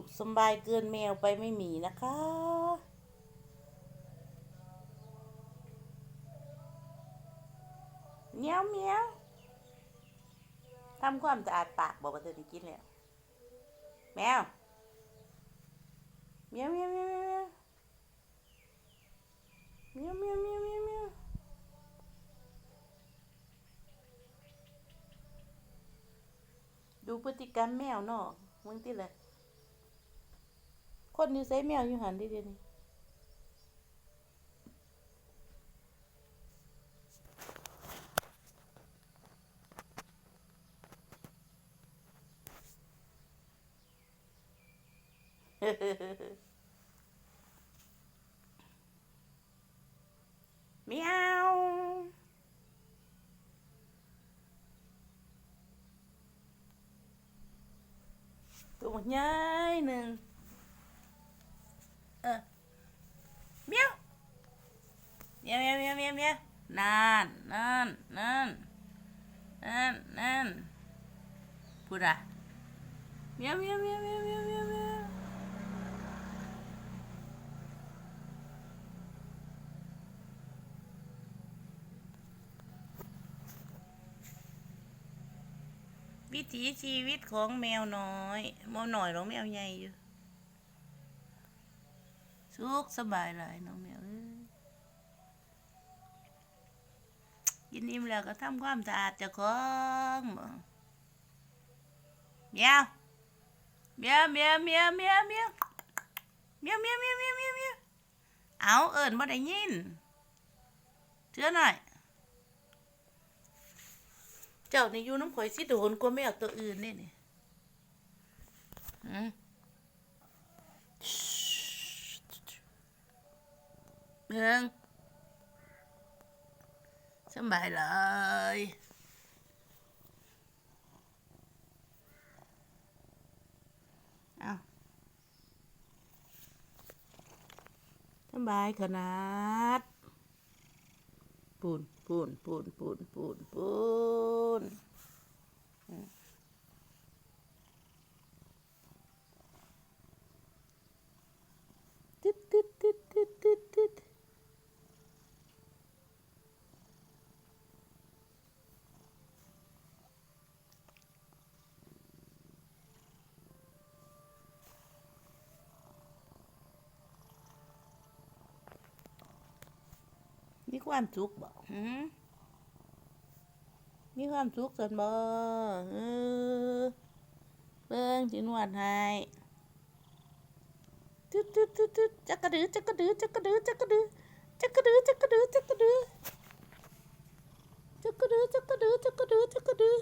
สุขสบายเกินแมวไปไม่มีนะคะ เมียวเมียวทำความสะอาดปากบอกว่าเธอได้กินแล้ว แมวเมียวเมียวเมียวเมียวเมียวเมียวเมียวเมียวเมียวดูพฤติกรรมแมวเนาะมึงติเลย คนอยู่ใส่แมวอยู่หันดิเดี๋ยวนี้เมียวตัวใหญ่หนึ่งเออเมียวเมียวเมียวเมียวเมียวเมียวนั่นนั่นนั่นนั่นนั่นพูดอะเมียวเมียวเมียวเมียวเมียวเมียวเมียววิถีชีวิตของแมวน้อยแมวหน่อยหรอแมวใหญ่อยู่ สุขสบายหลายน้องแมวเอ้ยกินอิ่มแล้วก็ทำความสะอาดเจ้าของเมียวเมียวเมียวเมียวเมียวเมียวเมียวเมียวเมียวเมียวเมียวเมียวเอาเอิญบ่ได้ยินเชื่อหน่อย เจ้านี่อยู่น้ำข่อยสิโดนกว่าแมวตัวอื่นนี่นี่หืม เมืองสบายเลยเอาสบายขนาดปูนปูนปูนปูนปูนปูนอืมตึ๊ดตึ๊ดตึ๊ดตึ๊ดตึ๊ดตึ๊ด มีความสุขบ่หืมมีความสุขสันบ่เออเบิ่งสินวดให้ตึ๊ดตึ๊ดตึ๊ดตึ๊ดจักกระดือจักกระดือจักกระดือจักกระดือจักกระดือจักกระดือจักกระดือจักกระดือจักกระดือจักกระดือจักกระดือ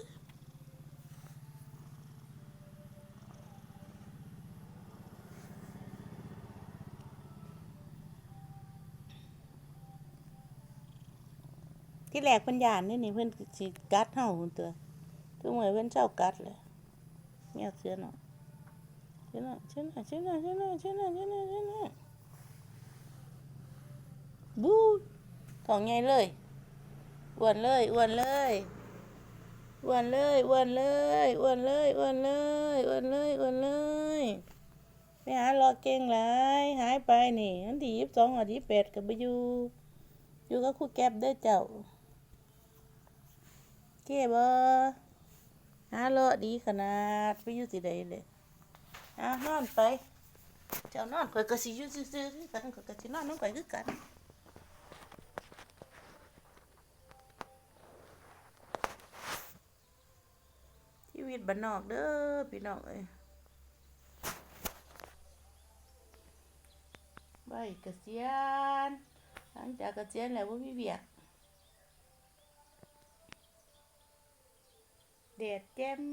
ที่แรกเพิ่นยานนี่นี่เพิ่นสิกัดเฮาพุ่นตัวทุกมื้อเพิ่นเช้ากัดเลยแมวเสือเนาะเสือเนาะเสือเนาะเสือเนาะเสือเนาะเสือเนาะเสือเนาะเสือเนาะบูท้องใหญ่เลยอ้วนเลยอ้วนเลยอ้วนเลยอ้วนเลยอ้วนเลยอ้วนเลยอ้วนเลยอ้วนเลยไปหารอเก่งหลายหายไปนี่วันที่ยี่สิบสองวันที่แปดก็บ่อยู่อยู่กับครูแก๊บเด้อเจ้า เก็บ่หาเลาะดีขนาดไปอยู่สิใดเลยอะนอนไป เจ้านอนข่อยก็สิอยู่ซื่อๆกันข่อยก็สินอนนำข่อยคือกันชีวิตบ้านนอกเด้อพี่น้องเอ้ยใบเกษียณหลังจากเกษียณแล้วบ่มีเวียก แดดแจ่ม